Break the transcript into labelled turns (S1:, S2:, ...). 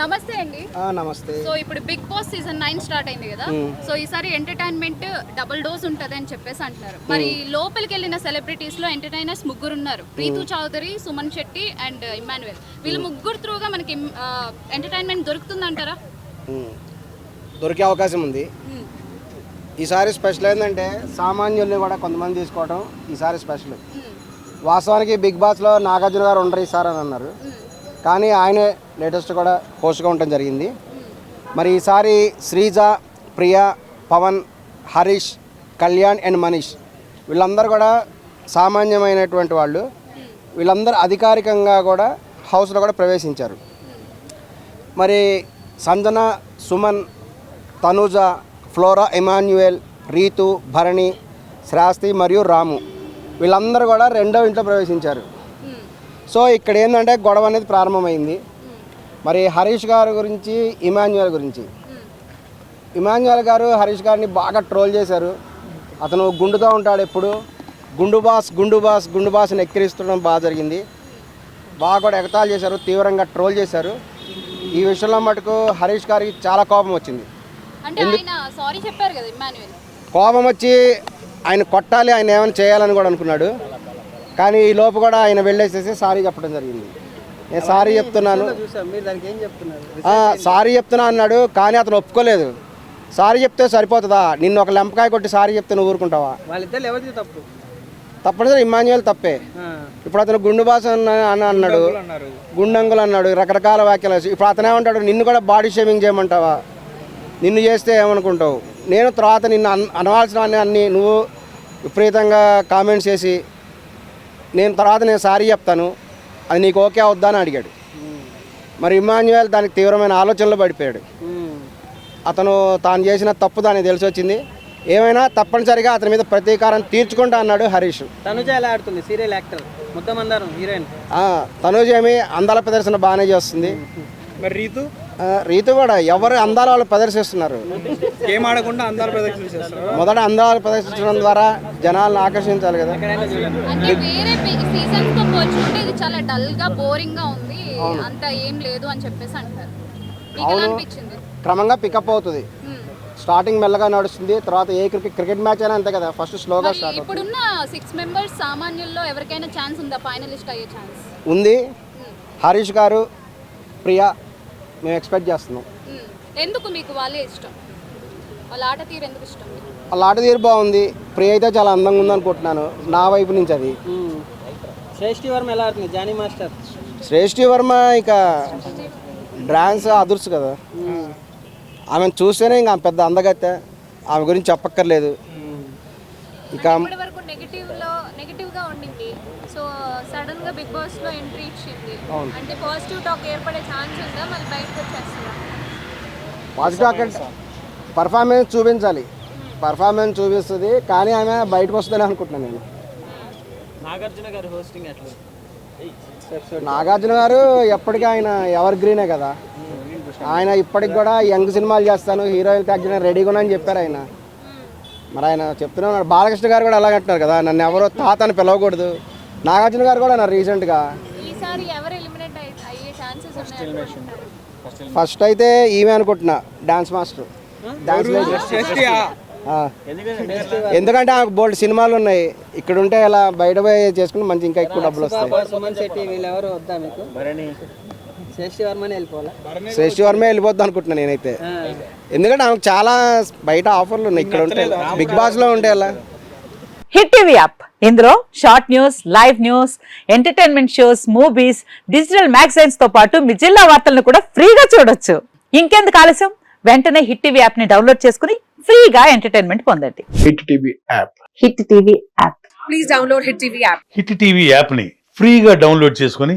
S1: నమస్తే అండి.
S2: నమస్తే.
S1: సో ఇప్పుడు Bigg Boss season nine start అయింది కదా? సో ఈసారి ఎంటర్టైన్మెంట్ డబుల్ డోస్ ఉంటది అని చెప్పేసి అంటున్నారు. మరి లోపలికి వెళ్ళిన సెలబ్రిటీస్లో ఎంటర్టైనర్స్ ముగ్గురు ఉన్నారు ప్రీతు చౌదరి సుమన్ శెట్టి అండ్ ఇమానుయల్ వీళ్ళు ముగ్గురు త్రూగా మనకి ఎంటర్టైన్మెంట్ దొరుకుతుందంటారా?
S2: ఉమ్. దొరికే అవకాశం ఉంది. ఈసారి స్పెషల్ ఏంటంటే సామాన్యుల్ని కూడా కొంతమంది తీసుకోవడం ఈసారి స్పెషల్. వాస్తవానికి బిగ్ బాస్లో నాగార్జున గారు ఉండరు ఈసారి అని అన్నారు. కానీ ఆయనే లేటెస్ట్ కూడా హోస్ట్గా ఉండటం జరిగింది. మరి ఈసారి శ్రీజ ప్రియ పవన్ హరీష్ కళ్యాణ్ అండ్ మనీష్ వీళ్ళందరూ కూడా సామాన్యమైనటువంటి వాళ్ళు. వీళ్ళందరూ అధికారికంగా కూడా హౌస్లో కూడా ప్రవేశించారు. మరి సంజన సుమన్ తనుజ ఫ్లోరా ఎమాన్యుయల్ రీతు భరణి శ్రాస్తి మరియు రాము వీళ్ళందరూ కూడా రెండో ఇంట్లో ప్రవేశించారు. సో ఇక్కడ ఏంటంటే గొడవ అనేది ప్రారంభమైంది. మరి హరీష్ గారి గురించి ఇమాన్యుయల్ గురించి. ఇమాన్యుయల్ గారు హరీష్ గారిని బాగా ట్రోల్ చేశారు. అతను గుండుతో ఉంటాడు ఎప్పుడు. గుండు బాస్ గుండు బాస్ గుండు బాస్ని ఎక్కిరిస్తుండడం బాగా జరిగింది. బాగా కూడా ఎగతాళి చేశారు తీవ్రంగా ట్రోల్ చేశారు. ఈ విషయంలో మటుకు హరీష్ గారికి చాలా కోపం వచ్చింది. కోపం వచ్చి ఆయన కొట్టాలి ఆయన ఏమైనా చేయాలని కూడా అనుకున్నాడు. కానీ ఈ లోపు కూడా ఆయన వెళ్ళేసేసి సారీ చెప్పడం జరిగింది. నేను సారీ చెప్తున్నాను. సారీ చెప్తున్నా అన్నాడు కానీ అతను ఒప్పుకోలేదు. సారీ చెప్తే సరిపోతుందా? నిన్ను ఒక లెంపకాయ కొట్టి సారీ చెప్తే నువ్వు ఊరుకుంటావా?
S3: తప్పు?
S2: తప్పనిసరి ఇమాన్యువల్ తప్పే. ఇప్పుడు అతను గుండు బాస్ అన్న అని అన్నాడు. గుండంగులు అన్నాడు రకరకాల వ్యాఖ్యలు. ఇప్పుడు అతనే ఉంటాడు నిన్ను కూడా బాడీ షేమింగ్ చేయమంటావా? నిన్ను చేస్తే ఏమనుకుంటావు? నేను తర్వాత నిన్ను అన్ అనవాల్సిన అన్ని అన్ని నువ్వు విపరీతంగా కామెంట్స్ చేసి నేను తర్వాత నేను సారీ చెప్తాను. అది నీకు ఓకే అవుద్దా అని అడిగాడు. మరి ఇమాన్యుయల్ దానికి తీవ్రమైన ఆలోచనలో పడిపోయాడు. అతను తాను చేసిన తప్పు దానికి తెలిసి వచ్చింది. ఏమైనా తప్పనిసరిగా అతని మీద ప్రతీకారం తీర్చుకుంటా అన్నాడు హరీష్.
S3: తనుజ ఎలా ఆడుతుంది? సీరియల్ యాక్టర్ ముద్దమందారం హీరోయిన్
S2: ఆ, తనూజ్ ఏమి అందాల ప్రదర్శన బాగానే చేస్తుంది.
S4: మరి రీతు?
S2: రీతు కూడా ఎవరు అందాల వాళ్ళు ప్రదర్శిస్తున్నారు?
S4: ఆడకుండా
S2: మొదట అందాలు ప్రదర్శించడం ద్వారా జనాలను ఆకర్షించాలి కదా.
S3: ఎక్కడైనా చూడండి
S1: అంటే వేరే సీజన్స్తో పోల్చుకుంటే ఇది చాలా డల్గా బోరింగ్గా ఉంది. అంత ఏం లేదు అని చెప్పేసి అంటారు. అనిపించింది?
S2: క్రమంగా పికప్ అవుతుంది. స్టార్టింగ్ మెల్లగా నడుస్తుంది. తర్వాత ఏ క్రికెట్ క్రికెట్ మ్యాచ్ అయినా అంతే కదా. ఫస్ట్ స్లోగా స్టార్ట్
S1: ఇప్పుడున్న సిక్స్ మెంబర్స్ సామాన్యుల్లో ఎవరికైనా ఛాన్స్ ఉందా? ఫైనలిస్ట్ అయ్యే ఛాన్స్
S2: ఉంది. హరీష్ గారు ప్రియా మేము ఎక్స్పెక్ట్ చేస్తున్నాం.
S1: ఎందుకు మీకు వాళ్ళే ఇష్టం? వాళ్ళ ఆట తీరు ఎందుకు ఇష్టం
S2: వాళ్ళ ఆట తీరు బాగుంది. ప్రియ అయితే చాలా అందంగా ఉంది అనుకుంటున్నాను. నా వైపు నుంచి అది.
S3: శ్రేష్ఠి వర్మ ఎలా ఆడుతుంది? Johnny master.
S2: శ్రేష్ఠి వర్మ ఇక డ్రాన్స్ అదుర్స్ కదా. ఆమెను చూస్తేనే ఇంకా పెద్ద అందగత్తె. ఆమె గురించి చెప్పక్కర్లేదు. ఇక
S5: ఇప్పటి వరకు నెగిటివ్లో నెగిటివ్గా ఉండింది. సో సడన్గా బిగ్ బాస్లో ఎంట్రీ ఇచ్చింది. అంటే పాజిటివ్ టాక్ ఏర్పడే ఛాన్స్ ఉందా? మళ్ళీ బయటకు వచ్చేస్తుందా?
S2: పాజిటివ్ అక్కడ పర్ఫార్మెన్స్ చూపించాలి. పర్ఫార్మెన్స్ చూపిస్తుంది. కానీ ఆమె బయటకు వస్తుందని అనుకుంటున్నాను నేను.
S3: నాగార్జున గారి హోస్టింగ్ ఎట్లా?
S2: నాగార్జున గారు ఎప్పటికీ ఆయన ఎవర్ గ్రీనే కదా. ఆయన ఇప్పటికి కూడా యంగ్ సినిమాలు చేస్తాను. హీరోయిన్ చేయడానికి రెడీగా ఉన్నా అని చెప్పారు ఆయన. మరి ఆయన చెప్తూనే ఉన్నాడు. బాలకృష్ణ గారు కూడా అలాగే అంటున్నారు కదా నన్ను ఎవరో తాత అని పిలవకూడదు. నాగార్జున గారు కూడా అన్నారు రీసెంట్గా.
S5: ఈసారి ఎవరు ఎలిమినేట్ అయ్యే ఛాన్సెస్ ఉన్నాయి
S2: ఫస్ట్ అయితే ఈమె అనుకుంటున్నా డాన్స్ మాస్టర్. డాన్స్ ఎందుకంటే ఆమెకు బోల్డ్ సినిమాలు ఉన్నాయి. ఇక్కడ ఉంటే ఇలా బయట పోయి చేసుకుని మంచి ఇంకా ఎక్కువ డబ్బులు వస్తాయి.
S3: శ్రేష్ఠి
S2: వర్మే వెళ్ళిపోద్ది అనుకుంటున్నా నేనైతే. ఎందుకంటే ఆమెకు చాలా బయట ఆఫర్లు ఉన్నాయి. ఇక్కడ ఉంటే బిగ్ బాస్లో ఉంటే ఎలా
S6: హిట్ టీవీ యాప్. ఇందులో short news live news entertainment shows movies digital మ్యాగజైన్స్తో పాటు మీ జిల్లా వార్తలను కూడా ఫ్రీగా చూడొచ్చు. ఇంకెందుకు ఆలస్యం? వెంటనే హిట్ టీవీ యాప్ని డౌన్లోడ్ చేసుకుని ఫ్రీగా ఎంటర్టైన్మెంట్ పొందండి.
S7: Hit TV app.
S6: Hit TV app.
S8: Hit TV యాప్ని ఫ్రీగా డౌన్లోడ్ చేసుకొని